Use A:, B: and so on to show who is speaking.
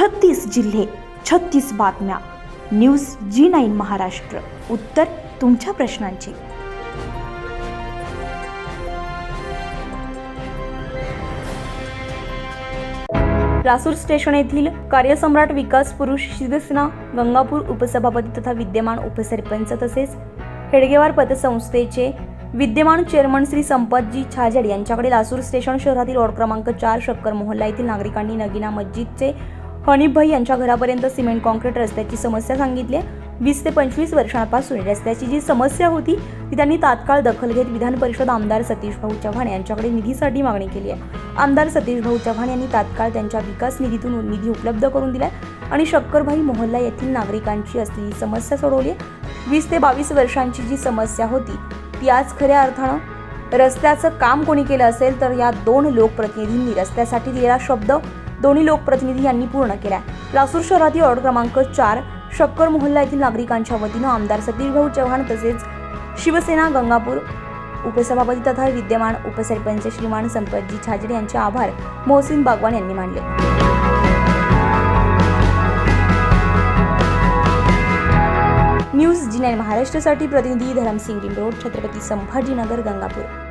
A: छत्तीस जिल्हे छत्तीस बातम्या. News G nine Maharashtra. उत्तर तुमच्या प्रश्नांची. लासूर स्टेशन येथील कार्यसम्राट विकास पुरुष शिवसेना गंगापूर उपसभापती तथा विद्यमान उपसरपंच तसेच हेडगेवार पतसंस्थेचे विद्यमान चेअरमन श्री संपतजी छाजेड यांच्याकडे लासूर स्टेशन शहरातील वॉर्ड क्रमांक चार शक्कर मोहल्ला येथील नागरिकांनी नगिना मस्जिदचे हनीफ भाई यांच्या घरापर्यंत सिमेंट कॉन्क्रीट रस्त्याची समस्या सांगितली आहे. वीस ते पंचवीस वर्षांपासून रस्त्याची जी समस्या होती ती त्यांनी तात्काळ दखल घेत विधान परिषद आमदार सतीश भाऊ चव्हाण यांच्याकडे निधीसाठी मागणी केली आहे आमदार सतीश भाऊ चव्हाण यांनी तात्काळ त्यांच्या विकास निधीतून निधी उपलब्ध करून दिला आणि शक्करभाई मोहल्ला येथील नागरिकांची असलेली समस्या सोडवली आहे वीस ते बावीस वर्षांची जी समस्या होती ती आज खऱ्या अर्थानं रस्त्याचं काम कोणी केलं असेल तर या दोन लोकप्रतिनिधींनी रस्त्यासाठी दिलेला शब्द दोन्ही लोकप्रतिनिधी यांनी पूर्ण केल्या. लासूर शहरातील वॉर्ड क्रमांक चार शक्कर मोहल्ला येथील नागरिकांच्या वतीनं आमदार सतीश भाऊ चव्हाण तसेच शिवसेना गंगापूर उपसभापती तथा विद्यमान उपसरपंच श्रीमान संपतजी छाजडे यांचे आभार मोहसिन बागवान यांनी मानले. न्यूज जी नाईन महाराष्ट्रासाठी प्रतिनिधी धरमसिंग डिंडोर छत्रपती संभाजीनगर गंगापूर.